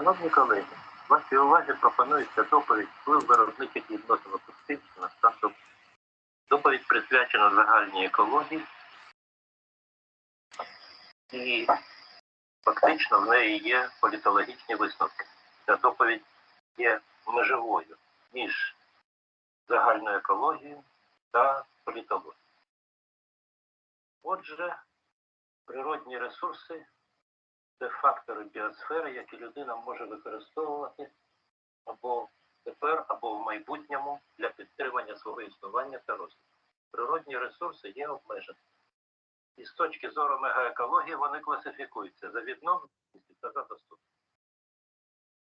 Шановні колеги, вашій увазі пропонується доповідь вплив виробничих відносин на довкілля. Доповідь присвячена загальній екології і фактично в неї є політологічні висновки. Ця доповідь є межовою між загальною екологією та політологією. Отже, природні ресурси це фактори біосфери, які людина може використовувати або тепер, або в майбутньому для підтримання свого існування та розвитку. Природні ресурси є обмежені. І з точки зору мегаекології вони класифікуються за відновленістю та за доступністю.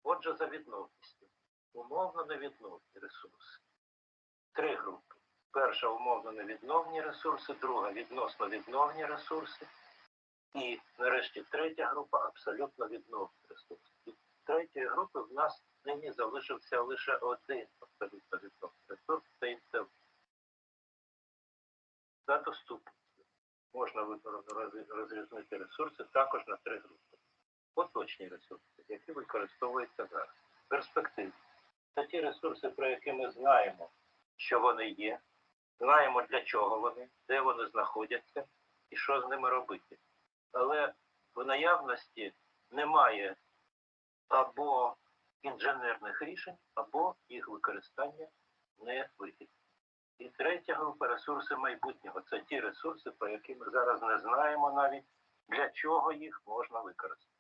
Отже, за відновністю. Умовно невідновні ресурси. Три групи. Перша умовно невідновні ресурси, друга відносно відновні ресурси. І нарешті третя група абсолютно відновні ресурси. Від третьої групи в нас нині залишився лише один абсолютно відновний ресурс це інтелект. За доступністю можна роз- розрізнити ресурси також на три групи. Поточні ресурси, які використовуються зараз. Перспективні. Це ті ресурси, про які ми знаємо, що вони є, знаємо для чого вони, де вони знаходяться і що з ними робити але в наявності немає або інженерних рішень, або їх використання не вигідне. І третя група ресурси майбутнього це ті ресурси, про які ми зараз не знаємо навіть для чого їх можна використати.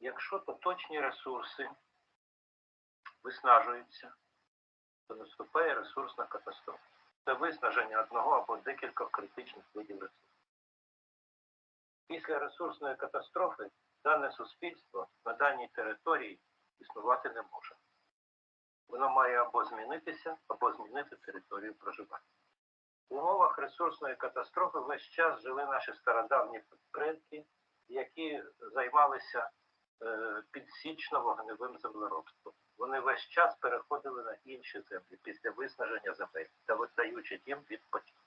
Якщо поточні ресурси виснажуються, то наступає ресурсна катастрофа це виснаження одного або декількох критичних видів ресурсів. Після ресурсної катастрофи дане суспільство на даній території існувати не може. Воно має або змінитися, або змінити територію проживання. В умовах ресурсної катастрофи весь час жили наші стародавні предки, які займалися е, підсічно-вогневим землеробством. Вони весь час переходили на інші землі після виснаження земель та видаючи їм відпочинок.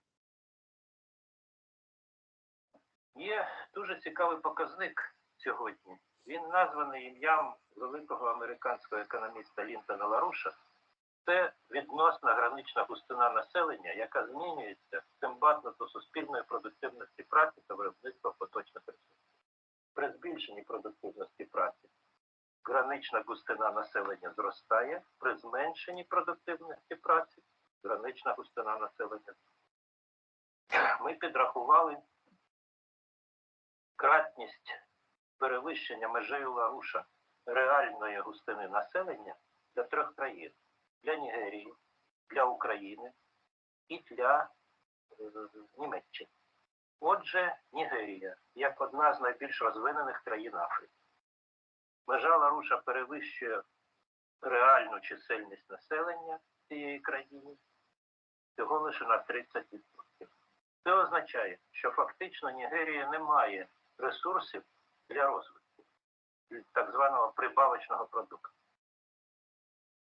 Є дуже цікавий показник сьогодні. Він названий ім'ям великого американського економіста Лінтона Ларуша. Це відносна гранична густина населення, яка змінюється симбатно до суспільної продуктивності праці та виробництва поточних ресурсів. При збільшенні продуктивності гранична густина населення зростає, при зменшенні продуктивності праці гранична густина населення. Ми підрахували кратність перевищення межею Ларуша реальної густини населення для трьох країн для Нігерії, для України і для е, Німеччини. Отже, Нігерія як одна з найбільш розвинених країн Африки. Межа Ларуша перевищує реальну чисельність населення цієї країни всього лише на 30%. Це означає, що фактично Нігерія не має ресурсів для розвитку так званого прибавочного продукту.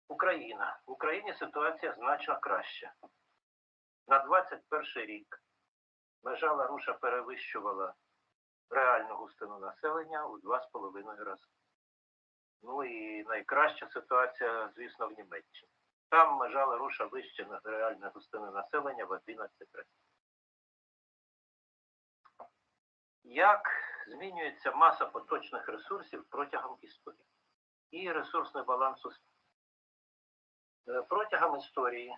Україна. В Україні ситуація значно краща. На 21 рік межа Ларуша перевищувала реальну густину населення у 2,5 рази. Ну і найкраща ситуація, звісно, в Німеччині. Там межа Ларуша вища на реальної густини населення в 11 разів. Як змінюється маса поточних ресурсів протягом історії і ресурсний баланс суспільства? Е, Протягом історії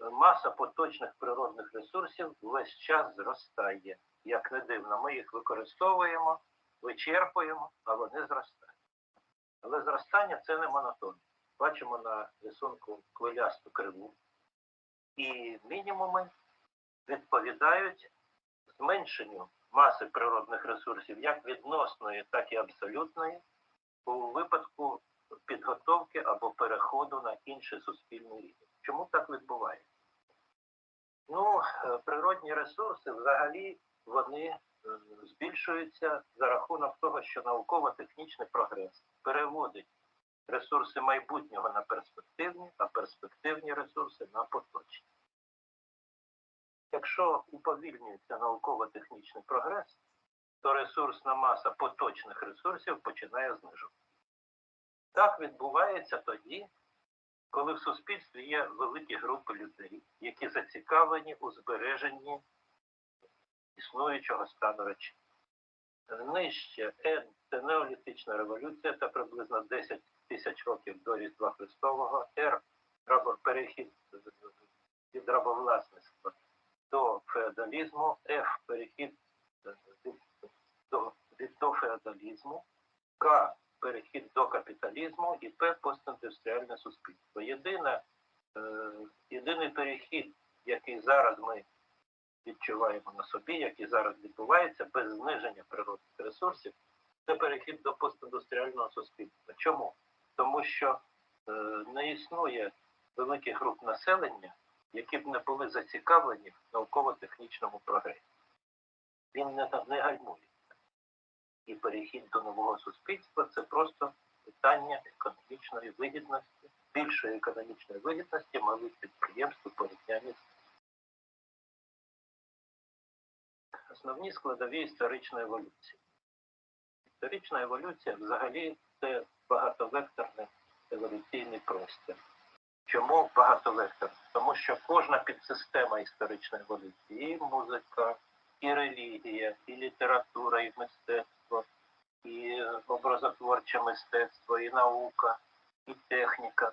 е, маса поточних природних ресурсів весь час зростає. Як не дивно, ми їх використовуємо, вичерпуємо, а вони зростають. Але зростання це не монотонне. Бачимо на рисунку хвилясту криву. І мінімуми відповідають зменшенню маси природних ресурсів як відносної, так і абсолютної у випадку підготовки або переходу на інший суспільний рівень. Чому так відбувається? Ну, е, природні ресурси взагалі вони е, збільшуються за рахунок того, що науково-технічний прогрес переводить ресурси майбутнього на перспективні, а перспективні ресурси на поточні. Якщо уповільнюється науково-технічний прогрес, то ресурсна маса поточних ресурсів починає знижуватися. Так відбувається тоді, коли в суспільстві є великі групи людей, які зацікавлені у збереженні існуючого стану речей. Нижче N – це неолітична революція, це приблизно 10 тисяч років до Різдва Христового, рабо- перехід від рабовласництва до феодалізму, F – перехід від, до, феодалізму, К – перехід до капіталізму. І П – постіндустріальне суспільство. Єдине, е, єдиний перехід, який зараз ми відчуваємо на собі, який зараз відбувається без зниження природних ресурсів, це перехід до постіндустріального суспільства. Чому? Тому що е, не існує великих груп населення, які б не були зацікавлені в науково-технічному прогресі. Він не, не гальмується. І перехід до нового суспільства це просто питання економічної вигідності, більшої економічної вигідності малих підприємств у порівнянні з основні складові історичної еволюції. Історична еволюція взагалі це багатовекторний еволюційний простір. Чому багатовекторний? Тому що кожна підсистема історичної еволюції, і музика, і релігія, і література, і мистецтво, і образотворче мистецтво, і наука, і техніка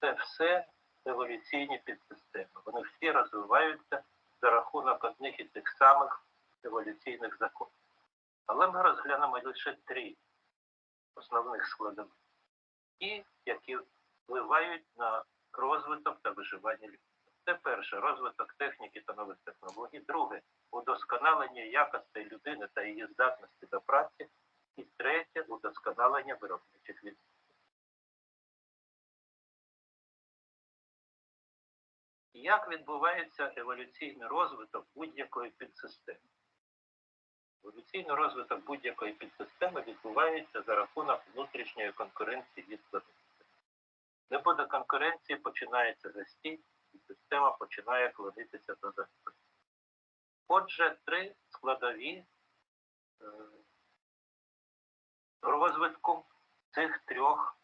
це все еволюційні підсистеми. Вони всі розвиваються за рахунок одних і тих самих еволюційних законів. Але ми розглянемо лише три основних складових, ті, які впливають на розвиток та виживання людства. Це перше розвиток техніки та нових технологій, друге удосконалення якостей людини та її здатності до праці, і третє удосконалення виробничих відносин. Як відбувається еволюційний розвиток будь-якої підсистеми? Еволюційний розвиток будь-якої підсистеми відбувається за рахунок внутрішньої конкуренції від виробництва. Не буде конкуренції, починається застій, і система починає клонитися до захисту. Отже, три складові е, розвитку цих трьох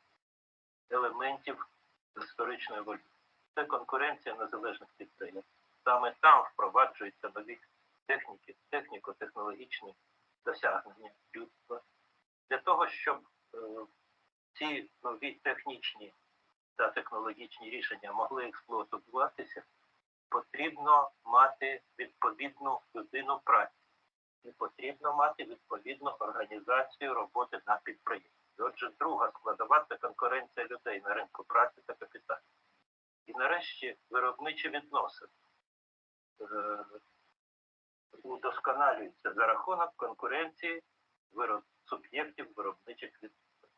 елементів історичної еволюції. Це конкуренція незалежних підприємств. Саме там впроваджуються нові техніки, техніко-технологічні досягнення людства. Для того, щоб е, ці нові технічні та технологічні рішення могли експлуатуватися, потрібно мати відповідну людину праці. І потрібно мати відповідну організацію роботи на підприємстві. Отже, друга складова це конкуренція людей на ринку праці та капіталу. І нарешті виробничі відносини удосконалюються за рахунок конкуренції вироб... суб'єктів виробничих відносин.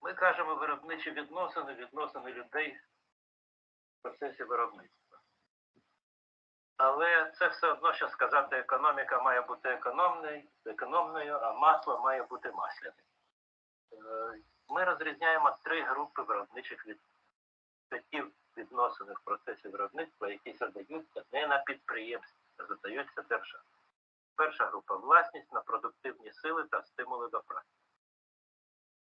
Ми кажемо виробничі відносини, відносини людей в процесі виробництва. Але це все одно, що сказати, економіка має бути економною, а масло має бути масляним. Е, Ми розрізняємо три групи виробничих відносин. Ті відносини в процесі виробництва, які задаються не на підприємстві, а задаються державі. Перша група власність на продуктивні сили та стимули до праці.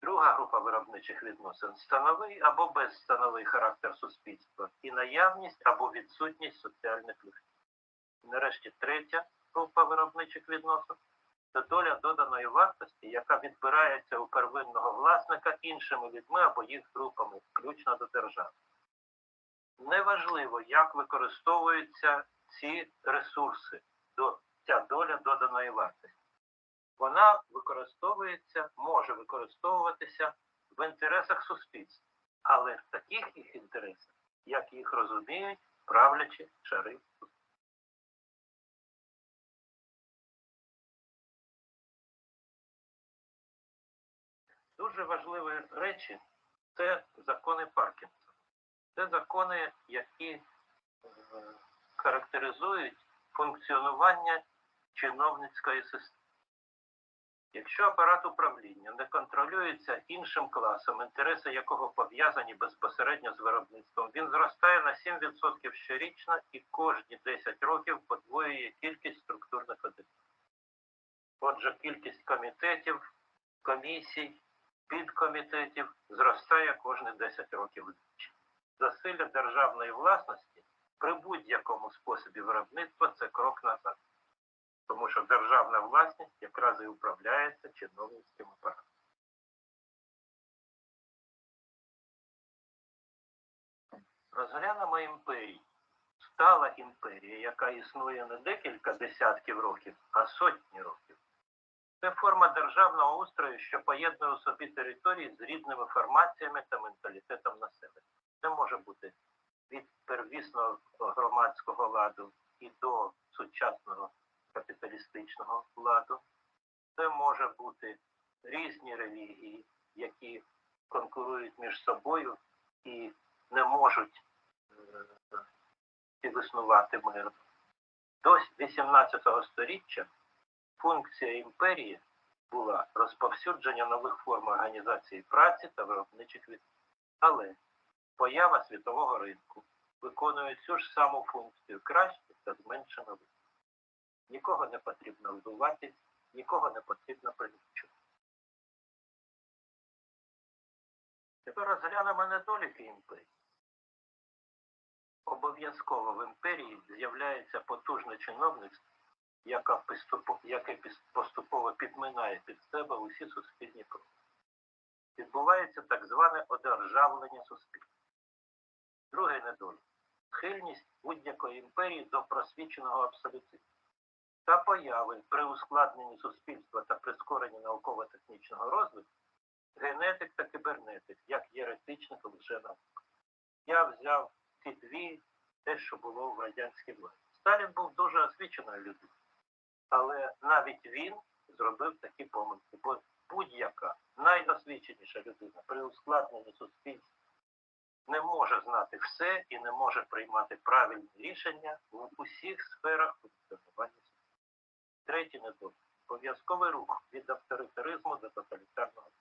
Друга група виробничих відносин становий або безстановий характер суспільства і наявність або відсутність соціальних ліфтів. Нарешті третя група виробничих відносин це доля доданої вартості, яка відбирається у первинного власника іншими людьми або їх групами, включно до держави. Неважливо, як використовуються ці ресурси, ця доля доданої вартості. Вона використовується, може використовуватися в інтересах суспільства, але в таких їх інтересах, як їх розуміють правлячі шари. Дуже важливі речі це закони Паркінсона. Це закони, які е, характеризують функціонування чиновницької системи. Якщо апарат управління не контролюється іншим класом, інтереси якого пов'язані безпосередньо з виробництвом, він зростає на 7% щорічно і кожні 10 років подвоює кількість структурних одиниць. Отже, кількість комітетів, комісій, підкомітетів зростає кожні 10 років. Засилля державної власності при будь-якому способі виробництва це крок назад. Тому що державна власність якраз і управляється чиновницьким апаратом. Розглянемо імперії. Стала імперія, яка існує не декілька десятків років, а сотні років. Це форма державного устрою, що поєднує у собі території з різними формаціями та менталітетом населення. Це може бути від первісного громадського ладу і до сучасного капіталістичного ладу. Це може бути різні релігії, які конкурують між собою і не можуть існувати мирно. До 18 століття функція імперії була розповсюдження нових форм організації праці та виробничих від. Але поява світового ринку виконує цю ж саму функцію краще та з меншими витратами. Нікого не потрібно вбивати, нікого не потрібно прилічувати. Тепер розглянемо недоліки імперії. Обов'язково в імперії з'являється потужне чиновництво, яке поступово підминає під себе усі суспільні кроки. Відбувається так зване одержавлення суспільства. Другий недолік схильність будь-якої імперії до просвіченого абсолютизму та появи при ускладненні суспільства та прискоренні науково-технічного розвитку генетик та кибернетик, як єретичних лженаук. Я взяв ці дві те, що було в радянській владі. Сталін був дуже освіченою людиною, але навіть він зробив такі помилки, бо будь-яка найосвіченіша людина при ускладненні суспільства не може знати все і не може приймати правильні рішення в усіх сферах функціонування. Третій недолік обов'язковий рух від авторитаризму до тоталітарного.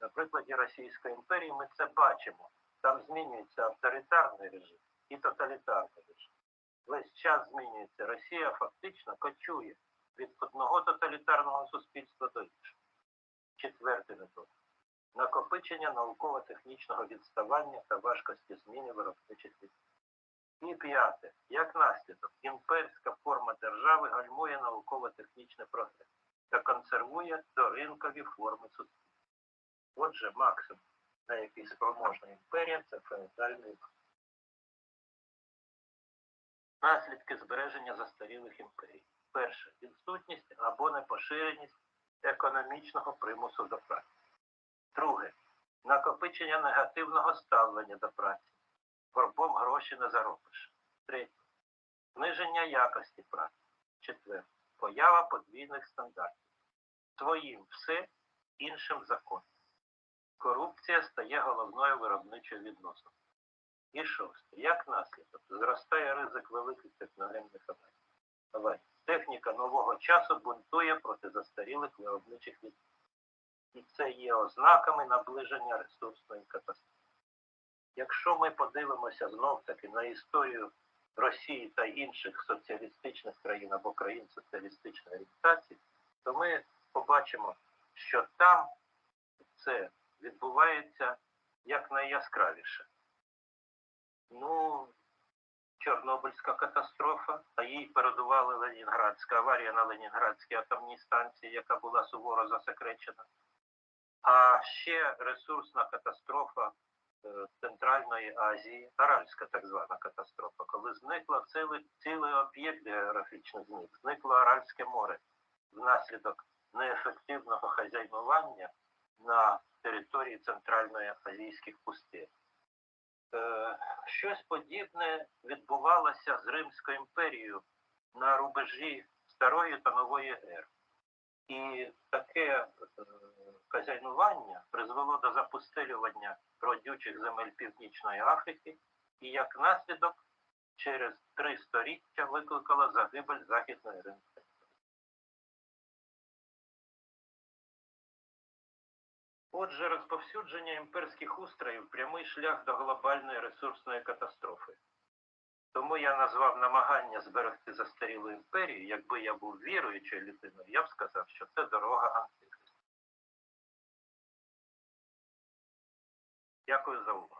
На прикладі Російської імперії ми це бачимо. Там змінюється авторитарний режим і тоталітарний режим. Весь час змінюється. Росія фактично кочує від одного тоталітарного суспільства до іншого. Четвертий недолік накопичення науково-технічного відставання та важкості зміни виробничих відстань. І п'яте, як наслідок, імперська форма держави гальмує науково-технічний прогрес та консервує доринкові форми суспільства. Отже, максимум, на який спроможна імперія, це феодальний. Наслідки збереження застарілих імперій. Перше відсутність або непоширеність економічного примусу до праці. Друге накопичення негативного ставлення до праці. Горбом гроші не заробиш. Третє зниження якості праці. Четверте поява подвійних стандартів. Своїм все, іншим закон. Корупція стає головною виробничою відносиною. І шосте. Як наслідок зростає ризик великих техногенних аварій. Техніка нового часу бунтує проти застарілих виробничих відносин. І це є ознаками наближення ресурсної катастрофи. Якщо ми подивимося знов таки на історію Росії та інших соціалістичних країн або країн соціалістичної орієнтації, то ми побачимо, що там це відбувається як найяскравіше. Ну, Чорнобильська катастрофа, а їй передувала Ленінградська аварія на Ленінградській атомній станції, яка була суворо засекречена. А ще ресурсна катастрофа е, Центральної Азії, Аральська так звана катастрофа, коли зникла цілий, цілий об'єкт географічний зник, зникло Аральське море внаслідок неефективного хазяйнування на території Центральної Азійських пустель. Е, щось подібне відбувалося з Римською імперією на рубежі старої та нової ери. І таке е, хазяйнування призвело до запустелювання родючих земель Північної Африки і як наслідок через три століття викликало загибель західної ринки. Отже, розповсюдження імперських устроїв прямий шлях до глобальної ресурсної катастрофи. Тому я назвав намагання зберегти застарілу імперію, якби я був віруючою людиною, я б сказав, що це дорога антихриста. Дякую за увагу.